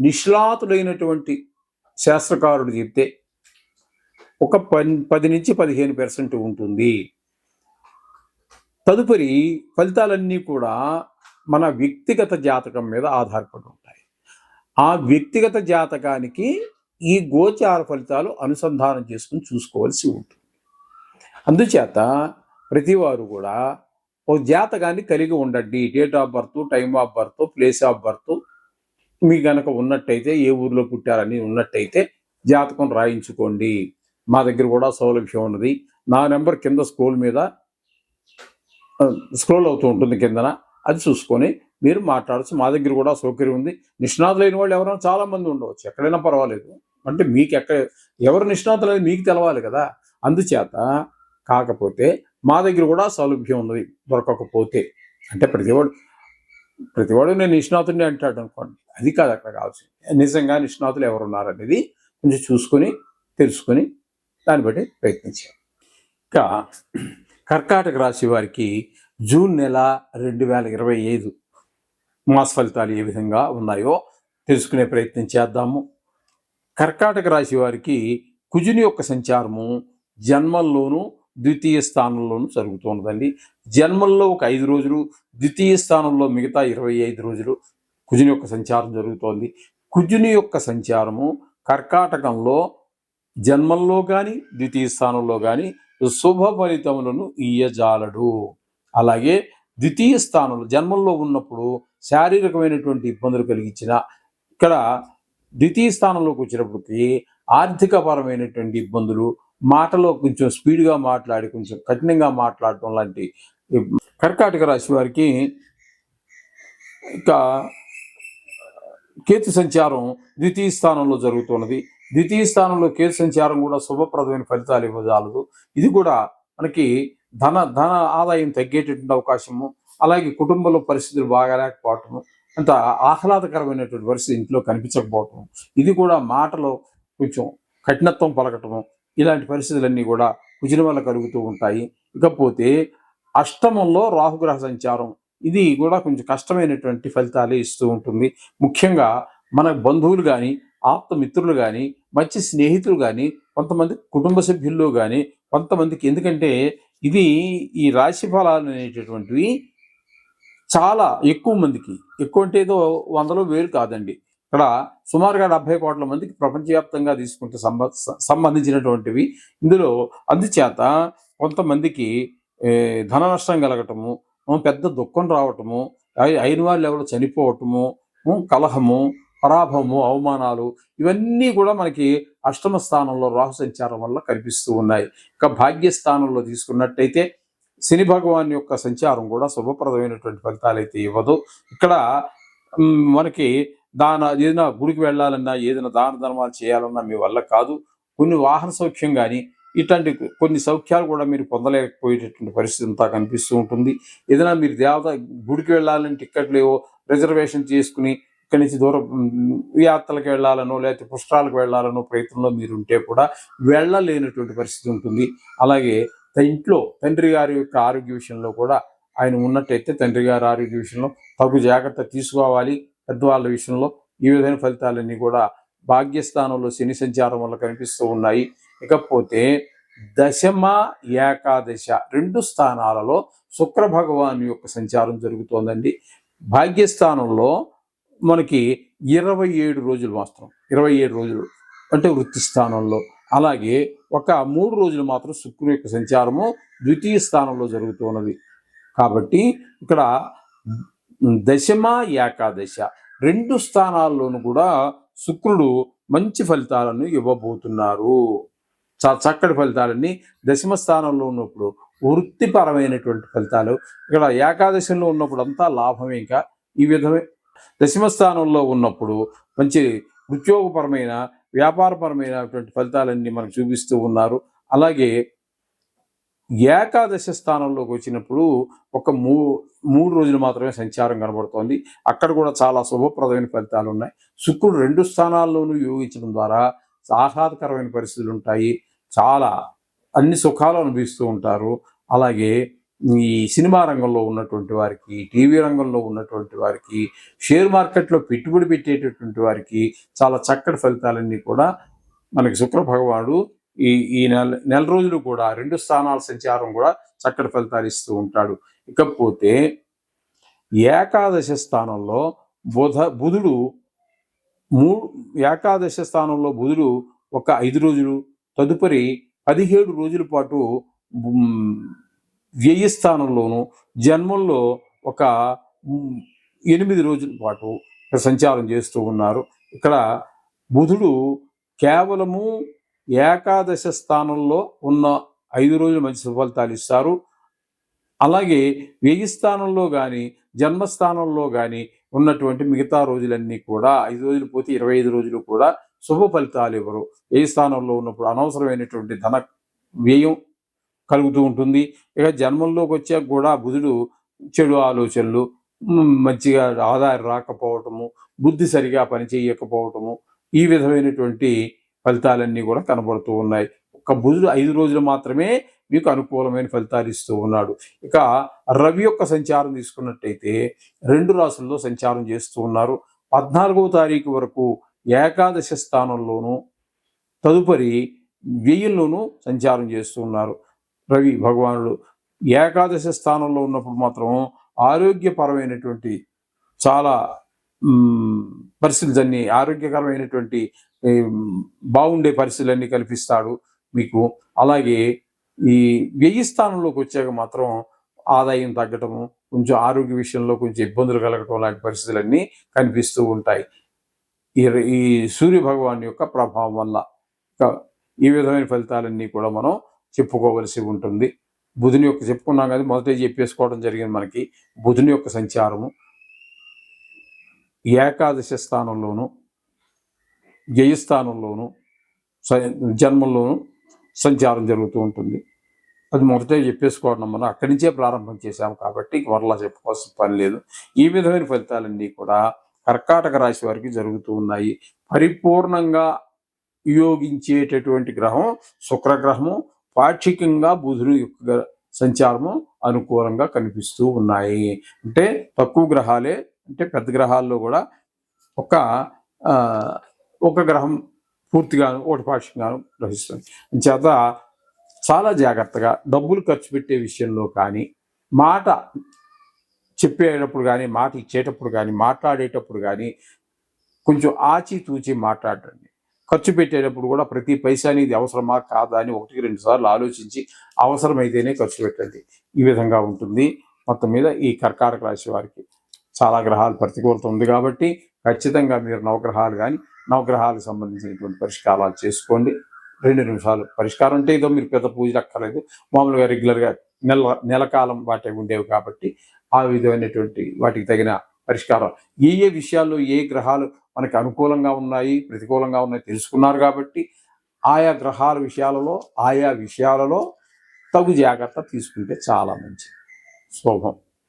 నిష్ణాతుడైనటువంటి శాస్త్రకారుడు చెప్తే ఒక పన్ పది నుంచి పదిహేను పర్సెంట్ ఉంటుంది. తదుపరి ఫలితాలన్నీ కూడా మన వ్యక్తిగత జాతకం మీద ఆధారపడి ఉంటాయి. ఆ వ్యక్తిగత జాతకానికి ఈ గోచార ఫలితాలు అనుసంధానం చేసుకుని చూసుకోవాల్సి ఉంటుంది. అందుచేత ప్రతివారు కూడా ఓ జాతకాన్ని కలిగి ఉండండి. Date of birth time of birth place of birth మీ గనక ఉన్నట్టయితే ఏ ఊర్లో పుట్టారని ఉన్నట్టయితే జాతకం రాయించుకోండి. మా దగ్గర కూడా సౌలభ్యం ఉన్నది. నా నెంబర్ కింద స్క్రోల్ మీద స్క్రోల్ అవుతూ ఉంటుంది కిందన. అది చూసుకొని మీరు మాట్లాడచ్చు. మా దగ్గర కూడా సౌకర్యం ఉంది. నిష్ణాతులైన వాళ్ళు ఎవరైనా చాలా మంది ఉండవచ్చు. ఎక్కడైనా పర్వాలేదు. అంటే మీకు ఎక్కడ ఎవరు నిష్ణాతులు అనేది మీకు తెలవాలి కదా. అందుచేత కాకపోతే మా దగ్గర కూడా సౌలభ్యం ఉన్నది. దొరకకపోతే. అంటే ప్రతివాడు ప్రతివాడు నేను నిష్ణాతుడిని అంటాడు అనుకోండి. అది కాదు అక్కడ కావాల్సింది నిజంగా నిష్ణాతులు ఎవరు ఉన్నారనేది కొంచెం చూసుకొని తెలుసుకొని దాన్ని బట్టి ప్రయత్నించాం ఇంకా కర్కాటక రాశి వారికి జూన్ నెల రెండు వేల ఇరవై ఐదు మాస ఫలితాలు ఏ విధంగా ఉన్నాయో తెలుసుకునే ప్రయత్నం చేద్దాము. కర్కాటక రాశి వారికి కుజుని యొక్క సంచారము జన్మల్లోనూ ద్వితీయ స్థానంలోనూ జరుగుతున్నదండి జన్మల్లో ఒక ఐదు రోజులు ద్వితీయ స్థానంలో మిగతా ఇరవై ఐదు రోజులు కుజుని యొక్క సంచారం జరుగుతోంది. కుజుని యొక్క సంచారము కర్కాటకంలో జన్మల్లో కానీ ద్వితీయ స్థానంలో కానీ శుభ ఫలితములను ఇయ్యజాలడు. అలాగే ద్వితీయ స్థానంలో జన్మంలో ఉన్నప్పుడు శారీరకమైనటువంటి ఇబ్బందులు కలిగించిన ఇక్కడ ద్వితీయ స్థానంలోకి వచ్చినప్పటికి ఆర్థికపరమైనటువంటి ఇబ్బందులు మాటలో కొంచెం స్పీడ్గా మాట్లాడి కొంచెం కఠినంగా మాట్లాడటం లాంటి కర్కాటక రాశి వారికి ఇక కేతు సంచారం ద్వితీయ స్థానంలో జరుగుతున్నది. ద్వితీయ స్థానంలో కేతు సంచారం కూడా శుభప్రదమైన ఫలితాలు ఇవ్వజాలదు. ఇది కూడా మనకి ధన ధన ఆదాయం తగ్గేటటువంటి అవకాశము. అలాగే కుటుంబంలో పరిస్థితులు బాగాలేకపోవటము అంత ఆహ్లాదకరమైనటువంటి పరిస్థితి ఇంట్లో కనిపించకపోవటం ఇది కూడా మాటలో కొంచెం కఠినత్వం పలకటము. ఇలాంటి పరిస్థితులన్నీ కూడా కుజుల వల్ల కలుగుతూ ఉంటాయి. ఇకపోతే అష్టమంలో రాహుగ్రహ సంచారం. ఇది కూడా కొంచెం కష్టమైనటువంటి ఫలితాలే ఇస్తూ ఉంటుంది. ముఖ్యంగా మన బంధువులు కానీ ఆప్తమిత్రులు కానీ మంచి స్నేహితులు కానీ కొంతమంది కుటుంబ సభ్యుల్లో కానీ కొంతమందికి ఎందుకంటే ఇది ఈ రాశి ఫలాలు అనేటటువంటివి చాలా ఎక్కువ మందికి. ఎక్కువ అంటే ఏదో వందలో వేలు కాదండి. ఇక్కడ సుమారుగా డెబ్బై కోట్ల మందికి ప్రపంచవ్యాప్తంగా తీసుకుంటే సంబ సంబంధించినటువంటివి. ఇందులో అందుచేత కొంతమందికి ధన నష్టం కలగటము పెద్ద దుఃఖం రావటము అయిన వాళ్ళు ఎవరు చనిపోవటము కలహము పరాభవము అవమానాలు ఇవన్నీ కూడా మనకి అష్టమ స్థానంలో రాహు సంచారం వల్ల కనిపిస్తూ ఉన్నాయి. ఇక భాగ్యస్థానంలో తీసుకున్నట్టయితే శని భగవాన్ యొక్క సంచారం కూడా శుభప్రదమైనటువంటి ఫలితాలు అయితే ఇవ్వదు. ఇక్కడ మనకి దాన ఏదైనా గుడికి వెళ్ళాలన్నా ఏదైనా దాన ధర్మాలు చేయాలన్నా మీ వల్ల కాదు. కొన్ని వాహన సౌఖ్యం కానీ ఇట్లాంటి కొన్ని సౌఖ్యాలు కూడా మీరు పొందలేకపోయేటటువంటి పరిస్థితి అంతా కనిపిస్తూ ఉంటుంది. ఏదైనా మీరు దేవత గుడికి వెళ్ళాలని టికెట్ లేవో రిజర్వేషన్ చేసుకుని ఇక్కడి నుంచి దూరం యాత్రలకు వెళ్ళాలనో లేకపోతే పుష్కరాలకు వెళ్ళాలనో ప్రయత్నంలో మీరు ఉంటే కూడా వెళ్ళలేనటువంటి పరిస్థితి ఉంటుంది. అలాగే ఇంట్లో తండ్రి గారి యొక్క ఆరోగ్య విషయంలో కూడా ఆయన ఉన్నట్టయితే తండ్రి గారి ఆరోగ్య విషయంలో తగు జాగ్రత్త తీసుకోవాలి. పెద్దవాళ్ళ విషయంలో ఈ విధమైన ఫలితాలన్నీ కూడా భాగ్యస్థానంలో శని సంచారం వల్ల కనిపిస్తూ ఉన్నాయి. ఇకపోతే దశమ ఏకాదశ రెండు స్థానాలలో శుక్ర భగవాన్ యొక్క సంచారం జరుగుతోందండి. భాగ్యస్థానంలో మనకి ఇరవై ఏడు రోజులు మాత్రం ఇరవై ఏడు రోజులు అంటే వృత్తి స్థానంలో. అలాగే ఒక మూడు రోజులు మాత్రం శుక్రుని యొక్క సంచారము ద్వితీయ స్థానంలో జరుగుతున్నది కాబట్టి ఇక్కడ దశమ ఏకాదశ రెండు స్థానాల్లోనూ కూడా శుక్రుడు మంచి ఫలితాలను ఇవ్వబోతున్నారు. చక్కటి ఫలితాలన్నీ దశమ స్థానంలో ఉన్నప్పుడు వృత్తిపరమైనటువంటి ఫలితాలు. ఇక్కడ ఏకాదశంలో ఉన్నప్పుడు అంతా లాభం ఇంకా ఈ విధమే. దశమ స్థానంలో ఉన్నప్పుడు మంచి ఉద్యోగపరమైన వ్యాపారపరమైనటువంటి ఫలితాలన్నీ మనకు చూపిస్తూ ఉన్నారు. అలాగే ఏకాదశ స్థానంలోకి వచ్చినప్పుడు ఒక మూ మూడు రోజులు మాత్రమే సంచారం కనబడుతోంది. అక్కడ కూడా చాలా శుభప్రదమైన ఫలితాలు ఉన్నాయి. శుక్రుడు రెండు స్థానాల్లోనూ యోగించడం ద్వారా ఆహ్లాదకరమైన పరిస్థితులు ఉంటాయి. చాలా అన్ని సుఖాలు అనుభవిస్తూ ఉంటారు. అలాగే ఈ సినిమా రంగంలో ఉన్నటువంటి వారికి టీవీ రంగంలో ఉన్నటువంటి వారికి షేర్ మార్కెట్లో పెట్టుబడి పెట్టేటటువంటి వారికి చాలా చక్కటి ఫలితాలన్నీ కూడా మనకి శుక్ర భగవానుడు ఈ ఈ నెల నెల రోజులు కూడా రెండు స్థానాల సంచారం కూడా చక్కటి ఫలితాలు ఇస్తూ ఉంటాడు. ఇకపోతే ఏకాదశ స్థానంలో బుధ బుధుడు మూడు ఏకాదశ స్థానంలో బుధుడు ఒక ఐదు రోజులు తదుపరి పదిహేడు రోజుల పాటు వ్యయ స్థానంలోను జన్మంలో ఒక ఎనిమిది రోజుల పాటు సంచారం చేస్తూ ఉన్నారు. ఇక్కడ బుధుడు కేవలము ఏకాదశ స్థానంలో ఉన్న ఐదు రోజులు మంచి సుఫలితాలు ఇస్తారు. అలాగే వెయ్యి స్థానంలో కానీ జన్మస్థానంలో కానీ ఉన్నటువంటి మిగతా రోజులన్నీ కూడా ఐదు రోజులు పోతే ఇరవై ఐదు రోజులు కూడా శుభ ఫలితాలు ఇవ్వరు. వ్యయ స్థానంలో ఉన్నప్పుడు అనవసరమైనటువంటి ధన వ్యయం కలుగుతూ ఉంటుంది. ఇక జన్మంలోకి వచ్చాక కూడా బుధుడు చెడు ఆలోచనలు మంచిగా ఆదాయం రాకపోవటము బుద్ధి సరిగా పనిచేయకపోవటము ఈ విధమైనటువంటి ఫలితాలన్నీ కూడా కనబడుతూ ఉన్నాయి. ఒక బుధుడు ఐదు రోజులు మాత్రమే మీకు అనుకూలమైన ఫలితాలు ఇస్తూ ఉన్నాడు. ఇక రవి యొక్క సంచారం తీసుకున్నట్టయితే రెండు రాసుల్లో సంచారం చేస్తూ ఉన్నారు. పద్నాలుగవ తారీఖు వరకు ఏకాదశ స్థానంలోనూ తదుపరి వ్యయంలోనూ సంచారం చేస్తూ ఉన్నారు. రవి భగవానుడు ఏకాదశ స్థానంలో ఉన్నప్పుడు మాత్రం ఆరోగ్యపరమైనటువంటి చాలా పరిస్థితులన్నీ ఆరోగ్యకరమైనటువంటి బాగుండే పరిస్థితులన్నీ కల్పిస్తాడు మీకు. అలాగే ఈ వ్యయ స్థానంలోకి వచ్చాక మాత్రం ఆదాయం తగ్గటము కొంచెం ఆరోగ్య విషయంలో కొంచెం ఇబ్బందులు కలగటం లాంటి పరిస్థితులన్నీ కనిపిస్తూ ఉంటాయి. ఈ ఈ సూర్య భగవాన్ యొక్క ప్రభావం వల్ల ఈ విధమైన ఫలితాలన్నీ కూడా మనం చెప్పుకోవలసి ఉంటుంది. బుధుని యొక్క చెప్పుకున్నాం కదా మొదట చెప్పేసుకోవడం జరిగింది మనకి. బుధుని యొక్క సంచారము ఏకాదశి స్థానంలోనూ జయస్థానంలోనూ స- సంచారం జరుగుతూ ఉంటుంది. అది మొదటే చెప్పేసుకోవడం మనం అక్కడి నుంచే ప్రారంభం చేశాము కాబట్టి మరలా చెప్పుకోవాల్సిన పని లేదు. ఈ విధమైన ఫలితాలన్నీ కూడా కర్కాటక రాశి వారికి జరుగుతూ ఉన్నాయి. పరిపూర్ణంగా వియోగించేటటువంటి గ్రహం శుక్రగ్రహము. పాక్షికంగా బుధుడు యొక్క సంచారము అనుకూలంగా కనిపిస్తూ ఉన్నాయి. అంటే తక్కువ గ్రహాలే అంటే పెద్ద గ్రహాల్లో కూడా ఒక ఒక గ్రహం పూర్తిగాను ఒకటి పాక్షికంగాను గ్రహిస్తుంది. చేత చాలా జాగ్రత్తగా డబ్బులు ఖర్చు పెట్టే విషయంలో కానీ మాట చెప్పేటప్పుడు కానీ మాట ఇచ్చేటప్పుడు కానీ మాట్లాడేటప్పుడు కానీ కొంచెం ఆచితూచి మాట్లాడండి. ఖర్చు పెట్టేటప్పుడు కూడా ప్రతి పైసా అనేది అవసరమా కాదా అని ఒకటికి రెండు సార్లు ఆలోచించి అవసరమైతేనే ఖర్చు పెట్టండి. ఈ విధంగా ఉంటుంది. మొత్తం మీద ఈ కర్కాటక రాశి వారికి చాలా గ్రహాలు ప్రతికూలత ఉంది కాబట్టి ఖచ్చితంగా మీరు నవగ్రహాలు కానీ నవగ్రహాలకు సంబంధించినటువంటి పరిష్కారాలు చేసుకోండి. రెండు నిమిషాలు. పరిష్కారం అంటే ఏదో మీరు పెద్ద పూజలు అక్కర్లేదు. మామూలుగా రెగ్యులర్గా నెల నెలకాలం వాటి ఉండేవి కాబట్టి ఆ విధమైనటువంటి వాటికి తగిన పరిష్కారం. ఏ ఏ విషయాల్లో ఏ గ్రహాలు మనకి అనుకూలంగా ఉన్నాయి ప్రతికూలంగా ఉన్నాయి తెలుసుకున్నారు కాబట్టి ఆయా గ్రహాల విషయాలలో ఆయా విషయాలలో తగు జాగ్రత్త తీసుకుంటే చాలా మంచిది. శుభం.